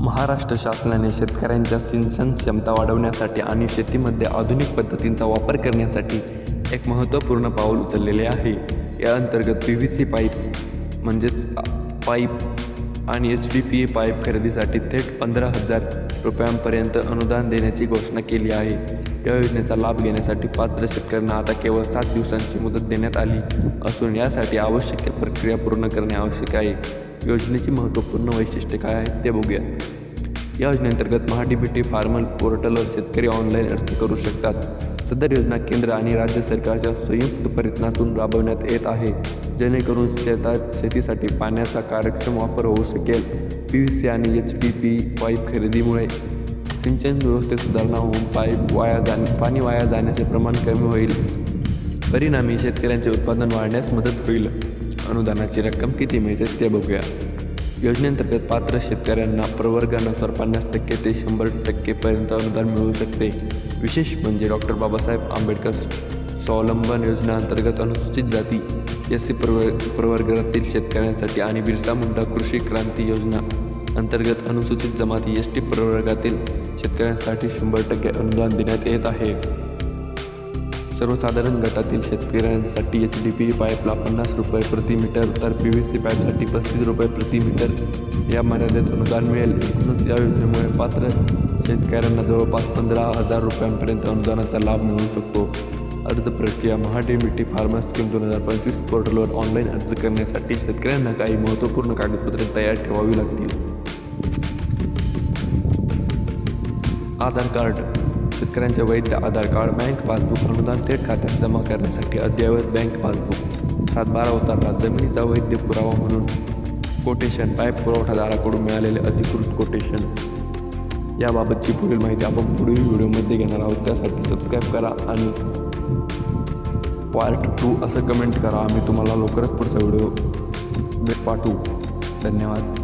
महाराष्ट्र शासनाने शेतकऱ्यांच्या सिंचन क्षमता वाढवण्यासाठी आणि शेतीमध्ये आधुनिक पद्धतींचा वापर करण्यासाठी एक महत्त्वपूर्ण पाऊल उचललेले आहे. या अंतर्गत पी व्ही सी पाईप म्हणजेच पाईप आणि H D P E pipe खरेदीसाठी थेट पंधरा हजार रुपयांपर्यंत अनुदान देण्याची घोषणा केली आहे. या योजनेचा लाभ घेण्यासाठी पात्र शेतकऱ्यांना आता केवळ सात दिवसांची मुदत देण्यात आली असून यासाठी आवश्यक प्रक्रिया पूर्ण करणे आवश्यक आहे. योजनेची महत्त्वपूर्ण वैशिष्ट्ये काय आहेत ते बघूया. या योजनेअंतर्गत महाडीबीटी बी टी फार्मर पोर्टलवर शेतकरी ऑनलाईन अर्ज करू शकतात. सदर योजना केंद्र आणि राज्य सरकारच्या संयुक्त प्रयत्नातून राबवण्यात येत आहे. जेणेकरून शेतात शेतीसाठी पाण्याचा कार्यक्षम वापर होऊ शकेल. पी व्ही सी आणि एच डी पी पाईप खरेदीमुळे सिंचन व्यवस्थेत सुधारणा होऊन पाईप वाया जाणे पाणी वाया जाण्याचे प्रमाण कमी होईल. परिणामी शेतकऱ्यांचे उत्पादन वाढण्यास मदत होईल. अनुदानाची रक्कम किती मिळते ते बघूया. योजनेअंतर्गत पात्र शेतकऱ्यांना प्रवर्गानुसार पन्नास टक्के ते शंभर टक्केपर्यंत अनुदान मिळू शकते. विशेष म्हणजे डॉक्टर बाबासाहेब आंबेडकर स्वावलंबन योजनेअंतर्गत अनुसूचित जाती एस सी प्रवर प्रवर्गातील शेतकऱ्यांसाठी आणि बिरसा मुंडा कृषी क्रांती योजना अंतर्गत अनुसूचित जमाती एस टी प्रवर्गातील शेतकऱ्यांसाठी शंभर टक्के अनुदान देण्यात येत आहे. सर्वसाधारण गटातील शेतकऱ्यांसाठी एच डी पी पाईपला पन्नास रुपये प्रति मीटर तर पी व्ही सी पाईपसाठी पस्तीस रुपये प्रति मीटर या मर्यादेत अनुदान मिळेल. म्हणूनच या योजनेमुळे पात्र शेतकऱ्यांना जवळपास पंधरा हजार रुपयांपर्यंत अनुदानाचा लाभ मिळू शकतो. अर्ज प्रक्रिया महाडीमिटी डी फार्मर स्कीम दोन हजार पंचवीस पोर्टलवर ऑनलाईन अर्ज करण्यासाठी शेतकऱ्यांना काही महत्त्वपूर्ण कागदपत्रे तयार ठेवावी लागतील. आधार कार्ड शेतकऱ्यांचे वैध आधार कार्ड बँक पासबुक अनुदान थेट खात्यात जमा करण्यासाठी अद्ययावत बँक पासबुक. सातबारा बारा जमिनीचा वैध पुरावा म्हणून कोटेशन पाईप पुरवठादाराकडून मिळालेले अधिकृत कोटेशन. याबाबतची पुढील माहिती आपण पुढील व्हिडिओमध्ये घेणार आहोत. त्यासाठी सबस्क्राईब करा आणि पार्ट टू असं कमेंट करा. आम्ही तुम्हाला लवकरच पुढचा व्हिडिओ पाठवू. धन्यवाद.